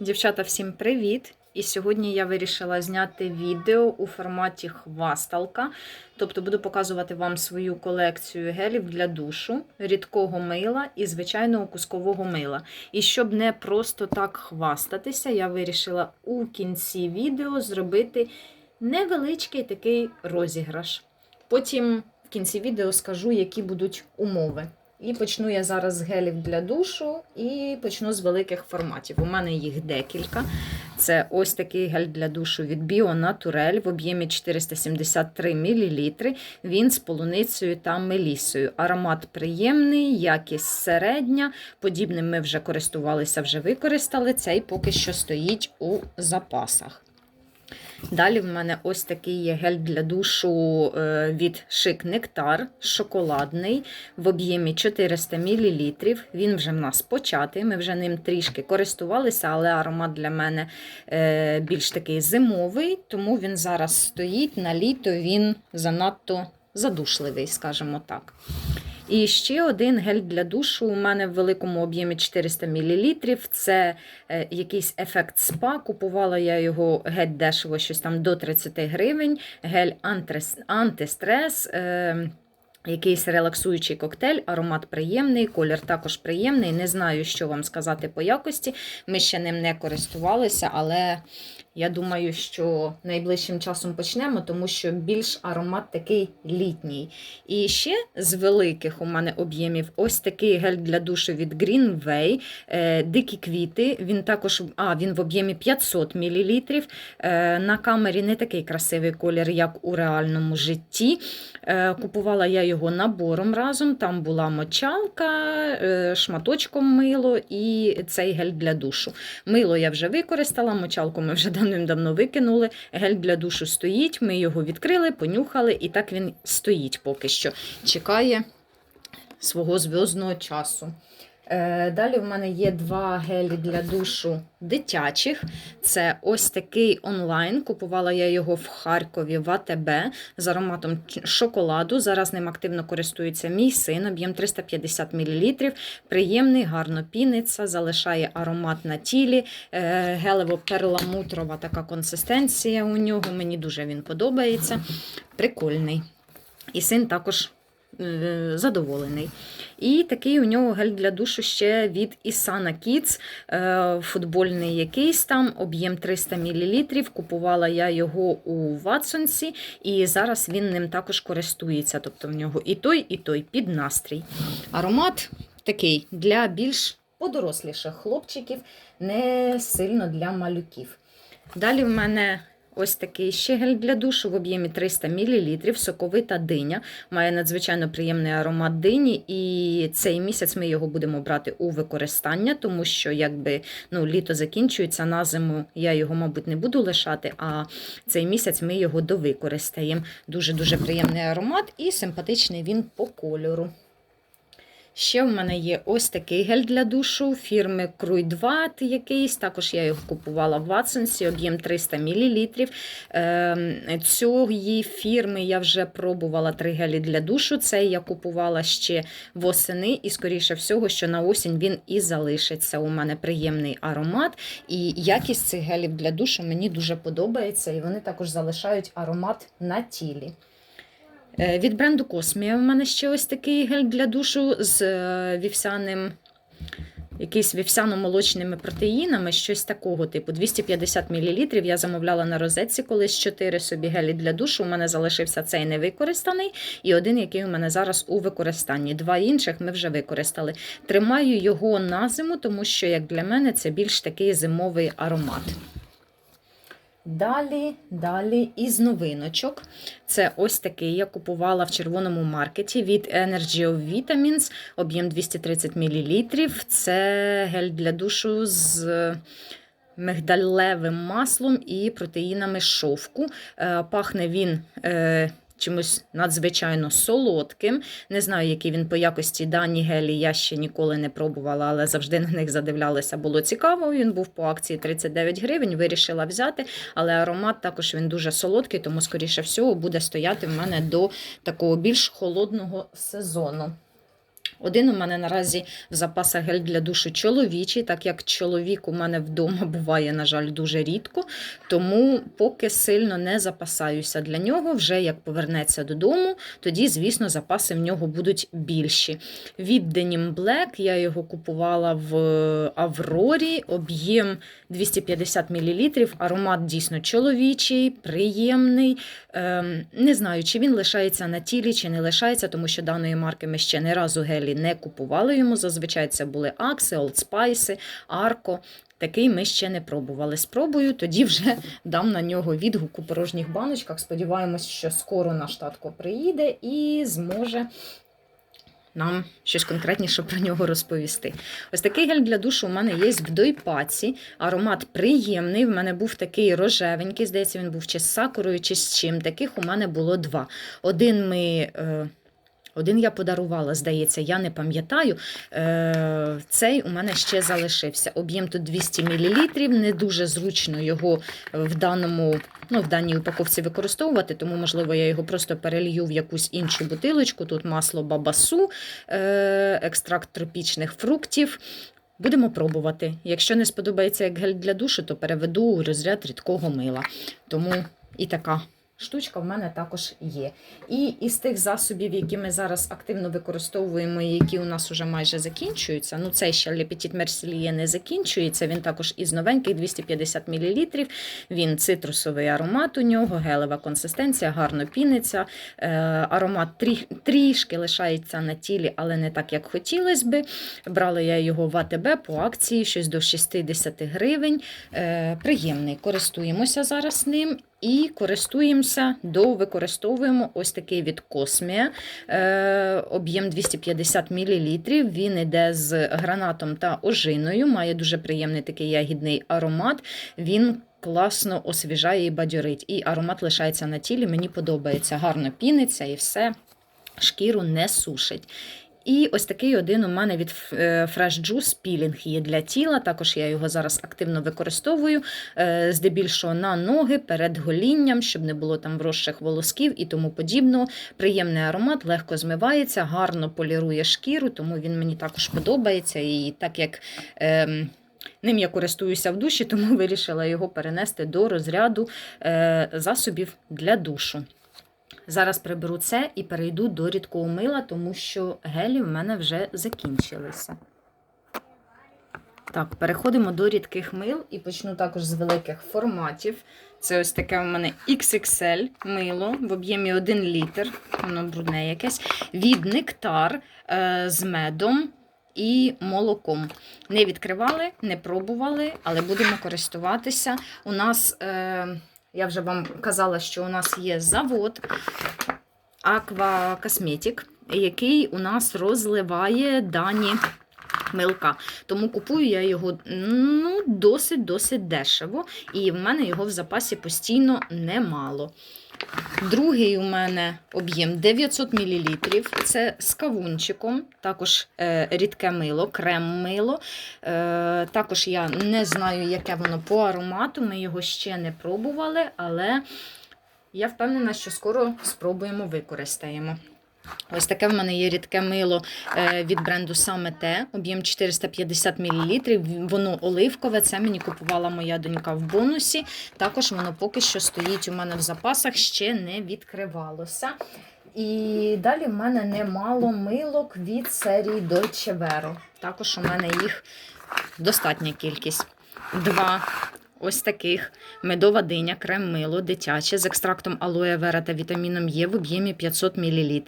Дівчата, всім привіт! І сьогодні я вирішила зняти відео у форматі хвасталка. Тобто буду показувати вам свою колекцію гелів для душу, рідкого мила і звичайного кускового мила. І щоб не просто так хвастатися, я вирішила у кінці відео зробити невеличкий такий розіграш. Потім в кінці відео скажу, які будуть умови. І почну я зараз з гелів для душу і почну з великих форматів. У мене їх декілька. Це ось такий гель для душу від Naturel в об'ємі 473 мл. Він з полуницею та мелісою. Аромат приємний, якість середня. Подібним ми вже користувалися, вже використали. Цей поки що стоїть у запасах. Далі в мене ось такий є гель для душу е, від Шик Нектар, шоколадний в об'ємі 400 мл. Він вже в нас початий. Ми вже ним трішки користувалися, але аромат для мене е, більш такий зимовий, тому він зараз стоїть на літо, він занадто задушливий, скажімо так. І ще один гель для душу у мене в великому об'ємі 400 мл. Це е, якийсь ефект спа. Купувала я його геть дешево, щось там до 30 гривень. Гель антистрес. Е, Якийсь релаксуючий коктейль, аромат приємний, колір також приємний. Не знаю, що вам сказати по якості. Ми ще ним не користувалися, але я думаю, що найближчим часом почнемо, тому що більш аромат такий літній. І ще з великих у мене об'ємів ось такий гель для душу від Greenway, е, дикі квіти. Він також а, він в об'ємі 500 мл. Е, на камері не такий красивий колір, як у реальному житті. Е, Купувала я його набором разом. Там була мочалка, шматочком мило і цей гель для душу. Мило я вже використала, мочалку ми вже давним-давно викинули. Гель для душу стоїть, ми його відкрили, понюхали, і так він стоїть поки що. Чекає свого зв'язного часу. Е, Далі в мене є два гелі для душу дитячих. Це ось такий онлайн. Купувала я його в Харкові в АТБ з ароматом шоколаду. Зараз ним активно користується мій син, об'єм 350 мл. Приємний, гарно піниться, залишає аромат на тілі. Е, Гелево-перламутрова така консистенція у нього. Мені дуже він подобається. Прикольний. І син також задоволений. І такий у нього гель для душу ще від Isana Kids, е, футбольний якийсь там, об'єм 300 мл. Купувала я його у Ватсонсі, і зараз він ним також користується. Тобто в нього і той, і той під настрій. Аромат такий для більш подоросліших хлопчиків, не сильно для малюків. Далі в мене ось такий ще гель для душу в об'ємі 300 мл, соковита диня. Має надзвичайно приємний аромат дині, і цей місяць ми його будемо брати у використання, тому що якби ну, літо закінчується, на зиму я його, мабуть, не буду лишати, а цей місяць ми його довикористаємо. Дуже-дуже приємний аромат і симпатичний він по кольору. Ще в мене є ось такий гель для душу фірми Круйдват якийсь. Також я його купувала в Ватсонсі, об'єм 300 мл. Цієї фірми я вже пробувала три гелі для душу. Цей я купувала ще восени, і, скоріше всього, що на осінь він і залишиться. У мене приємний аромат. І якість цих гелів для душу мені дуже подобається, і вони також залишають аромат на тілі. Е, Від бренду Космія в мене ще ось такий гель для душу з е, вівсяним, якийсь вівсяно-молочними протеїнами, щось такого типу. 250 мл. Я замовляла на розетці колись 4 собі гелі для душу. У мене залишився цей невикористаний і один, який у мене зараз у використанні. Два інших ми вже використали. Тримаю його на зиму, тому що, як для мене, це більш такий зимовий аромат. Далі, далі із новиночок. Це ось такий я купувала в червоному маркеті від Energy of Vitamins, об'єм 230 мл. Це гель для душу з мигдалевим маслом і протеїнами шовку. Е, Пахне він. Чимось надзвичайно солодким. Не знаю, який він по якості дані гелі. Я ще ніколи не пробувала, але завжди на них задивлялася. Було цікаво. Він був по акції 39 гривень. Вирішила взяти, але аромат також він дуже солодкий, тому, скоріше всього, буде стояти в мене до такого більш холодного сезону. Один у мене наразі в запасах гель для душу чоловічий, так як чоловік у мене вдома буває, на жаль, дуже рідко. Тому поки сильно не запасаюся для нього. Вже як повернеться додому, тоді, звісно, запаси в нього будуть більші. Від Denim Black я його купувала в Аврорі, об'єм 250 мл. Аромат дійсно чоловічий, приємний. Ем, не знаю, чи він лишається на тілі, чи не лишається, тому що даної марки ми ще не разу гелі не купували йому. Зазвичай це були Акси, Spice, Арко. Такий ми ще не пробували. Спробую, тоді вже дам на нього відгук у порожніх баночках. Сподіваємось, що скоро наш татко приїде і зможе нам щось конкретніше про нього розповісти. Ось такий гель для душу у мене є в дойпаці. Аромат приємний. В мене був такий рожевенький, здається, він був чи з сакурою, чи з чим. Таких у мене було два. Один ми. Е, один я подарувала, здається, я не пам'ятаю. Е, Цей у мене ще залишився. Об'єм тут 200 мл. Не дуже зручно його в даному, ну, в даній упаковці використовувати, тому, можливо, я його просто перелью в якусь іншу бутилочку. Тут масло бабасу, е, екстракт тропічних фруктів. Будемо пробувати. Якщо не сподобається як гель для душу, то переведу у розряд рідкого мила. Тому і така штучка в мене також є. І із тих засобів, які ми зараз активно використовуємо, і які у нас вже майже закінчуються. Ну, цей ще Petit Mercier не закінчується. Він також із новеньких 250 мл. Він цитрусовий аромат у нього, гелева консистенція, гарно піниться. Е, аромат трі, трішки лишається на тілі, але не так, як хотілося би. Брала я його в АТБ по акції, щось до 60 гривень. Е, приємний. Користуємося зараз ним. І користуємося, до використовуємо ось такий від Космія, е, об'єм 250 мл. Він йде з гранатом та ожиною, має дуже приємний такий ягідний аромат. Він класно освіжає і бадьорить. І аромат лишається на тілі. Мені подобається, гарно піниться і все, шкіру не сушить. І ось такий один у мене від е, Fresh Juice пілінг є для тіла. Також я його зараз активно використовую, е, здебільшого на ноги перед голінням, щоб не було там вросших волосків і тому подібного. Приємний аромат, легко змивається, гарно полірує шкіру, тому він мені також подобається. І так як ем, Ним я користуюся в душі, тому вирішила його перенести до розряду е, засобів для душу. Зараз приберу це і перейду до рідкого мила, тому що гелі в мене вже закінчилися. Так, переходимо до рідких мил і почну також з великих форматів. Це ось таке у мене XXL мило в об'ємі 1 літр, воно брудне якесь. Від нектар е, з медом і молоком. Не відкривали, не пробували, але будемо користуватися. У нас. Е, я вже вам казала, що у нас є завод Cosmetic, який у нас розливає дані милка. Тому купую я його ну, досить-досить дешево, і в мене його в запасі постійно немало. Другий у мене об'єм 900 мл. Це з кавунчиком, також е, рідке мило, крем-мило. Е, також я не знаю, яке воно по аромату. Ми його ще не пробували, але я впевнена, що скоро спробуємо використаємо. Ось таке в мене є рідке мило е, від бренду саме те, об'єм 450 мл. Воно оливкове, це мені купувала моя донька в бонусі. Також воно поки що стоїть у мене в запасах, ще не відкривалося. І далі в мене немало милок від серії Dolce Vero. Також у мене їх достатня кількість. Два Ось таких медова диня, крем-мило, дитяче з екстрактом алоє вера та вітаміном Є в об'ємі 500 мл.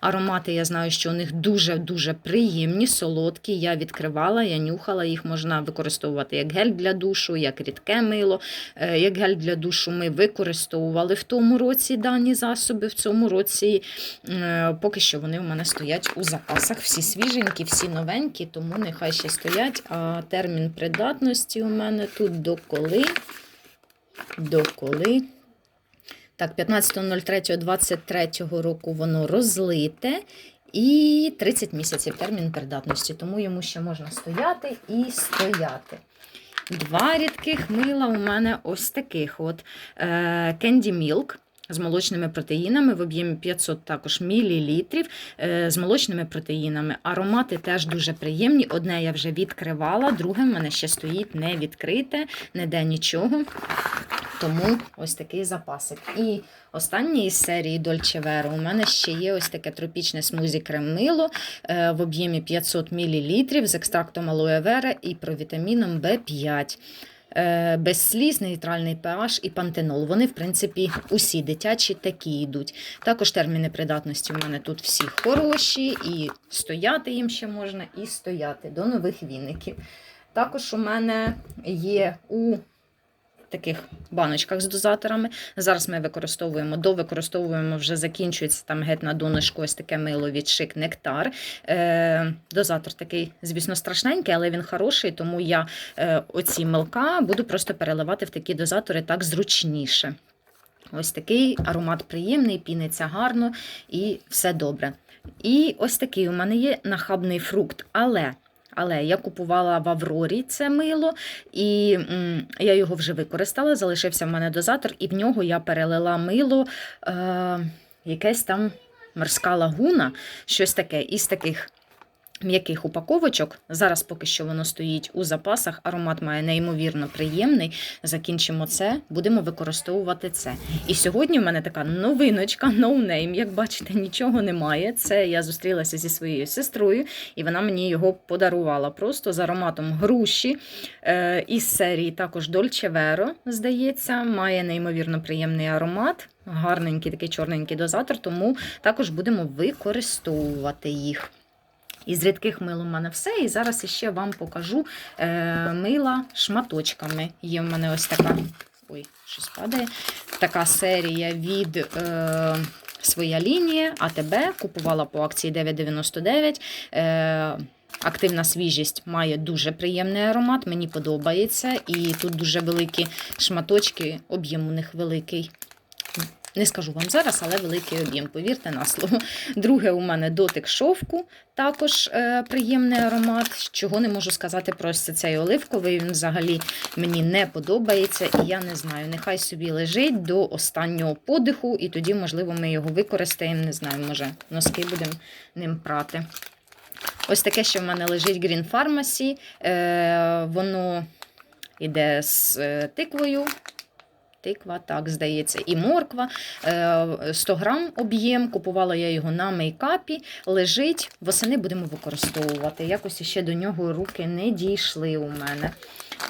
Аромати, я знаю, що у них дуже-дуже приємні, солодкі. Я відкривала, я нюхала, їх можна використовувати як гель для душу, як рідке мило. Е, Як гель для душу ми використовували в тому році дані засоби. В цьому році е, поки що вони у мене стоять у запасах. Всі свіженькі, всі новенькі, тому нехай ще стоять. А термін придатності у мене тут до коли до коли. Так, 15.03.23 року воно розлите. І 30 місяців термін придатності, тому йому ще можна стояти і стояти. Два рідких мила у мене ось таких: от е, Candy Milk. З молочними протеїнами в об'ємі 500 також мілілітрів е, з молочними протеїнами. Аромати теж дуже приємні. Одне я вже відкривала, друге в мене ще стоїть не відкрите, ніде нічого. Тому ось такий запасик. І останній із серії Dolce Vero у мене ще є ось таке тропічне смузі крем-мило е, в об'ємі 500 мл з екстрактом vera і провітаміном В5. Е, Без сліз, нейтральний pH і пантенол. Вони, в принципі, усі дитячі такі йдуть. Також терміни придатності у мене тут всі хороші, і стояти їм ще можна, і стояти до нових віників. Також у мене є у таких баночках з дозаторами. Зараз ми використовуємо, довикористовуємо, вже закінчується там геть на донышку ось таке мило від шик нектар. Е, дозатор такий, звісно, страшненький, але він хороший, тому я е, оці милка буду просто переливати в такі дозатори так зручніше. Ось такий аромат приємний, піниться гарно і все добре. І ось такий у мене є нахабний фрукт, але. Але я купувала в Аврорі це мило, і я його вже використала. Залишився в мене дозатор, і в нього я перелила мило, е, якесь там морська лагуна, щось таке із таких м'яких упаковочок. Зараз поки що воно стоїть у запасах. Аромат має неймовірно приємний. Закінчимо це, будемо використовувати це. І сьогодні в мене така новиночка, ноунейм. Як бачите, нічого немає. Це я зустрілася зі своєю сестрою, і вона мені його подарувала просто з ароматом груші. Е, із серії також Dolce Vero, здається, має неймовірно приємний аромат. Гарненький такий чорненький дозатор, тому також будемо використовувати їх. Із рідких мил у мене все. І зараз ще вам покажу е, мила шматочками. Є в мене ось така. Ой, щось падає. Така серія від е, своя лінія АТБ. Купувала по акції 9,99. Е, Активна свіжість має дуже приємний аромат, мені подобається. І тут дуже великі шматочки, об'єм у них великий. Не скажу вам зараз, але великий об'єм, повірте на слово. Друге, у мене дотик шовку, також е, приємний аромат. Чого не можу сказати про цей оливковий. Він взагалі мені не подобається, і я не знаю. Нехай собі лежить до останнього подиху, і тоді, можливо, ми його використаємо. Не знаю, може, носки будемо ним прати. Ось таке, що в мене лежить Green Pharmacy. Е, воно йде з е, тиквою. Тиква, так, здається, і морква. Е, 100 грам об'єм. Купувала я його на мейкапі. Лежить. Восени будемо використовувати. Якось ще до нього руки не дійшли у мене.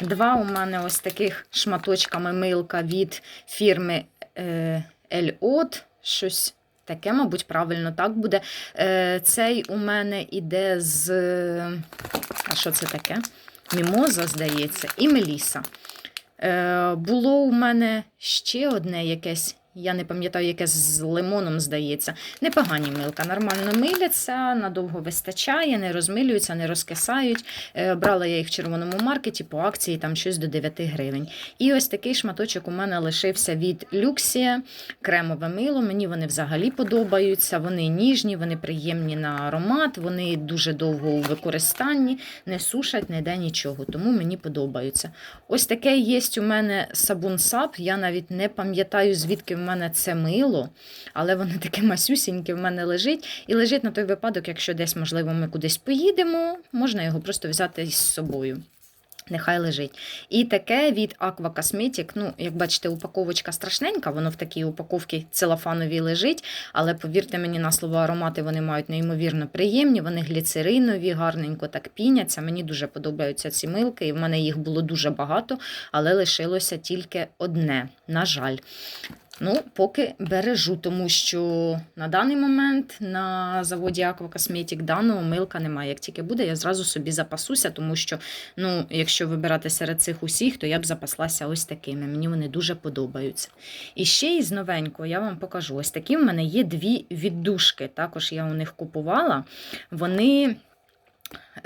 Два у мене ось таких шматочками милка від фірми е, Elot. Щось таке, мабуть, правильно так буде. Е, Цей у мене іде з. А що це таке? Мімоза, здається, і Меліса. Е, Було у мене ще одне якесь, я не пам'ятаю, якесь з лимоном, здається. Непогані милка, нормально миляться, надовго вистачає, не розмилюються, не розкисають. Е, Брала я їх в червоному маркеті по акції, там щось до 9 гривень. І ось такий шматочок у мене лишився від Люксія, кремове мило. Мені вони взагалі подобаються. Вони ніжні, вони приємні на аромат, вони дуже довго у використанні, не сушать ніде нічого, тому мені подобаються. Ось таке є у мене сабун сап. Я навіть не пам'ятаю, звідки мене це мило, але воно таке масюсіньке в мене лежить. І лежить на той випадок, якщо десь, можливо, ми кудись поїдемо, можна його просто взяти з собою. Нехай лежить. І таке від Aqua Cosmetic, ну, як бачите, упаковочка страшненька, воно в такій упаковці целофановій лежить, але повірте мені на слово, аромати вони мають неймовірно приємні, вони гліцеринові, гарненько так піняться. Мені дуже подобаються ці милки, і в мене їх було дуже багато, але лишилося тільки одне, на жаль. Ну, поки бережу, тому що на даний момент на заводі Cosmetic даного милка немає. Як тільки буде, я зразу собі запасуся, тому що, ну, якщо вибирати серед цих усіх, то я б запаслася ось такими. Мені вони дуже подобаються. І ще із новенького я вам покажу. Ось такі в мене є дві віддушки. Також я у них купувала. Вони.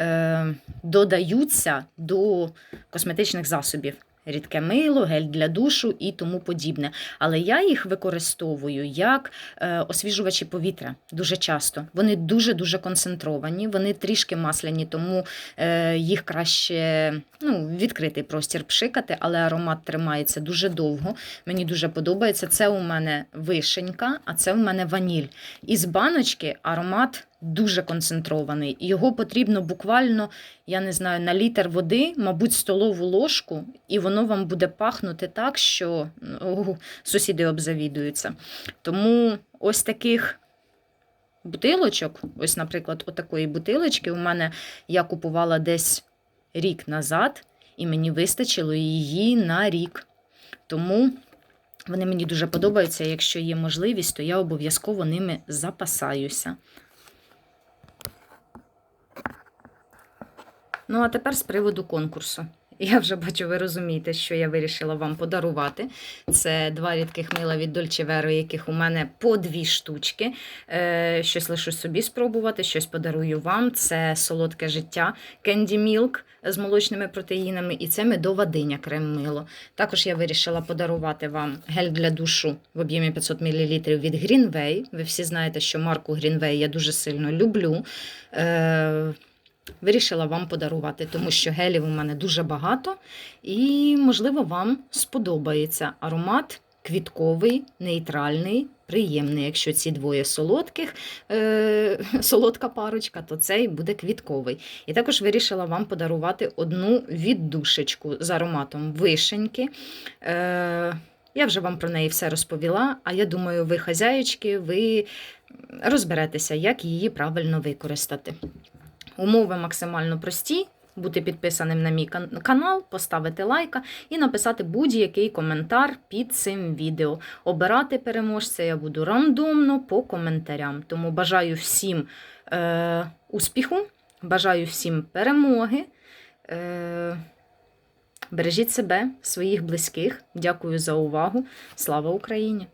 Е, додаються до косметичних засобів рідке мило, гель для душу і тому подібне. Але я їх використовую як е, освіжувачі повітря дуже часто. Вони дуже-дуже концентровані, вони трішки масляні, тому е, їх краще ну, відкритий простір пшикати, але аромат тримається дуже довго. Мені дуже подобається. Це у мене вишенька, а це у мене ваніль. Із баночки аромат дуже концентрований. Його потрібно буквально, я не знаю, на літр води, мабуть, столову ложку, і воно вам буде пахнути так, що ну, сусіди обзавідуються. Тому ось таких. Бутилочок, ось, наприклад, отакої бутилочки у мене я купувала десь рік назад, і мені вистачило її на рік. Тому вони мені дуже подобаються. Якщо є можливість, то я обов'язково ними запасаюся. Ну, а тепер з приводу конкурсу. Я вже бачу, ви розумієте, що я вирішила вам подарувати. Це два рідких мила від Dolce Vero, яких у мене по дві штучки. Е, щось лишу собі спробувати, щось подарую вам. Це солодке життя Candy Milk з молочними протеїнами, і це медова диня крем-мило. Також я вирішила подарувати вам гель для душу в об'ємі 500 мл від Greenway. Ви всі знаєте, що марку Greenway я дуже сильно люблю. Вирішила вам подарувати, тому що гелів у мене дуже багато, і, можливо, вам сподобається аромат квітковий, нейтральний, приємний. Якщо ці двоє солодких, е- солодка парочка, то цей буде квітковий. І також вирішила вам подарувати одну віддушечку з ароматом вишеньки. Е- я вже вам про неї все розповіла, а я думаю, ви, хазяєчки, ви розберетеся, як її правильно використати. Умови максимально прості. Бути підписаним на мій канал, поставити лайка і написати будь-який коментар під цим відео. Обирати переможця я буду рандомно по коментарям. Тому бажаю всім е, успіху, бажаю всім перемоги. Е, бережіть себе, своїх близьких. Дякую за увагу. Слава Україні!